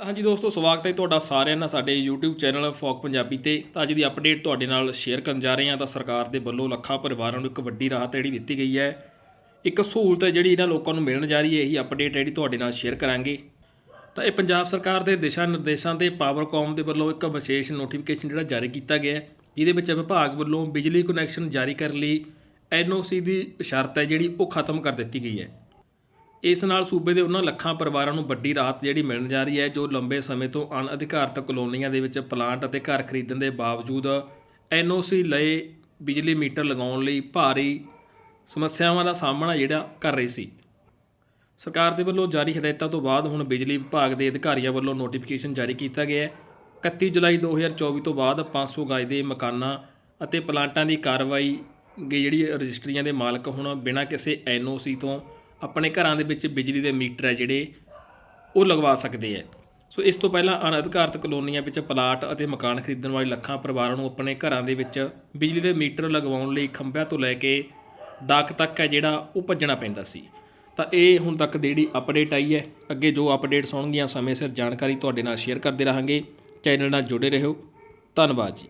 ਹਾਂਜੀ ਦੋਸਤੋ, ਸਵਾਗਤ ਹੈ ਤੁਹਾਡਾ ਸਾਰਿਆਂ ਦਾ ਸਾਡੇ YouTube ਚੈਨਲ ਫੋਕ ਪੰਜਾਬੀ ਤੇ। ਤਾਂ ਅੱਜ ਦੀ ਅਪਡੇਟ ਤੁਹਾਡੇ ਨਾਲ ਸ਼ੇਅਰ ਕਰਨ ਜਾ ਰਹੇ ਹਾਂ ਤਾਂ ਸਰਕਾਰ ਦੇ ਵੱਲੋਂ ਲੱਖਾਂ ਪਰਿਵਾਰਾਂ ਨੂੰ ਇੱਕ ਵੱਡੀ ਰਾਹਤ ਜਿਹੜੀ ਦਿੱਤੀ ਗਈ ਹੈ। ਇੱਕ ਸਹੂਲਤ ਹੈ ਜਿਹੜੀ ਇਹਨਾਂ ਲੋਕਾਂ ਨੂੰ ਮਿਲਣ ਜਾ ਰਹੀ ਹੈ, ਇਹੀ ਅਪਡੇਟ ਜਿਹੜੀ ਤੁਹਾਡੇ ਨਾਲ ਸ਼ੇਅਰ ਕਰਾਂਗੇ। ਤਾਂ ਇਹ ਪੰਜਾਬ ਸਰਕਾਰ ਦੇ ਦਿਸ਼ਾ ਨਿਰਦੇਸ਼ਾਂ ਤੇ ਪਾਵਰਕੌਮ ਦੇ ਵੱਲੋਂ ਇੱਕ ਵਿਸ਼ੇਸ਼ ਨੋਟੀਫਿਕੇਸ਼ਨ ਜਿਹੜਾ ਜਾਰੀ ਕੀਤਾ ਗਿਆ ਹੈ, ਜਿਹਦੇ ਵਿੱਚ ਵਿਭਾਗ ਵੱਲੋਂ ਬਿਜਲੀ ਕਨੈਕਸ਼ਨ ਜਾਰੀ ਕਰਨ ਲਈ ਐਨਓਸੀ ਦੀ ਸ਼ਰਤ ਹੈ ਜਿਹੜੀ ਉਹ ਖਤਮ ਕਰ ਦਿੱਤੀ ਗਈ ਹੈ। ਇਸ ਨਾਲ ਸੂਬੇ ਦੇ ਉਹਨਾਂ ਲੱਖਾਂ ਪਰਿਵਾਰਾਂ ਨੂੰ ਵੱਡੀ ਰਾਹਤ ਜਿਹੜੀ ਮਿਲਣ ਜਾ ਰਹੀ ਹੈ, ਜੋ ਲੰਬੇ ਸਮੇਂ ਤੋਂ ਅਣਅਧਿਕਾਰਤ ਕਲੋਨੀਆਂ ਦੇ ਵਿੱਚ ਪਲਾਂਟ ਅਤੇ ਘਰ ਖਰੀਦਣ ਦੇ ਬਾਵਜੂਦ ਐਨਓਸੀ ਲਏ ਬਿਜਲੀ ਮੀਟਰ ਲਗਾਉਣ ਲਈ ਭਾਰੀ ਸਮੱਸਿਆਵਾਂ ਦਾ ਸਾਹਮਣਾ ਜਿਹੜਾ ਕਰ ਰਹੀ ਸੀ। ਸਰਕਾਰ ਦੇ ਵੱਲੋਂ ਜਾਰੀ ਹਦਾਇਤਾਂ ਤੋਂ ਬਾਅਦ ਹੁਣ ਬਿਜਲੀ ਵਿਭਾਗ ਦੇ ਅਧਿਕਾਰੀਆਂ ਵੱਲੋਂ ਨੋਟੀਫਿਕੇਸ਼ਨ ਜਾਰੀ ਕੀਤਾ ਗਿਆ ਹੈ। 31 ਜੁਲਾਈ 2024 ਤੋਂ ਬਾਅਦ 500 ਗਜ ਦੇ ਮਕਾਨਾਂ ਅਤੇ ਪਲਾਂਟਾਂ ਦੀ ਕਾਰਵਾਈ ਗੀ ਜਿਹੜੀ ਰਜਿਸਟਰੀਆਂ ਦੇ ਮਾਲਕ ਹੁਣ ਬਿਨਾਂ ਕਿਸੇ ਐਨਓਸੀ ਤੋਂ ਆਪਣੇ ਘਰਾਂ ਦੇ ਵਿੱਚ ਬਿਜਲੀ ਦੇ ਮੀਟਰ ਹੈ ਜਿਹੜੇ ਉਹ ਲਗਵਾ ਸਕਦੇ ਹੈ। ਸੋ ਇਸ ਤੋਂ ਪਹਿਲਾਂ ਅਣਅਧਿਕਾਰਤ ਕਲੋਨੀਆਂ ਵਿੱਚ ਪਲਾਟ ਅਤੇ ਮਕਾਨ ਖਰੀਦਣ ਵਾਲੇ ਲੱਖਾਂ ਪਰਿਵਾਰਾਂ ਨੂੰ ਆਪਣੇ ਘਰਾਂ ਦੇ ਵਿੱਚ ਬਿਜਲੀ ਦੇ ਮੀਟਰ ਲਗਵਾਉਣ ਲਈ ਖੰਭਿਆਂ ਤੋਂ ਲੈ ਕੇ ਡਾਕ ਤੱਕ ਹੈ ਜਿਹੜਾ ਉਹ ਭੱਜਣਾ ਪੈਂਦਾ ਸੀ। ਤਾਂ ਇਹ ਹੁਣ ਤੱਕ ਦੀ ਜਿਹੜੀ ਅਪਡੇਟ ਆਈ ਹੈ, ਅੱਗੇ ਜੋ ਅਪਡੇਟਸ ਹੋਣਗੀਆਂ ਸਮੇਂ ਸਿਰ ਜਾਣਕਾਰੀ ਤੁਹਾਡੇ ਨਾਲ ਸ਼ੇਅਰ ਕਰਦੇ ਰਹਾਂਗੇ। ਚੈਨਲ ਨਾਲ ਜੁੜੇ ਰਹੋ। ਧੰਨਵਾਦ ਜੀ।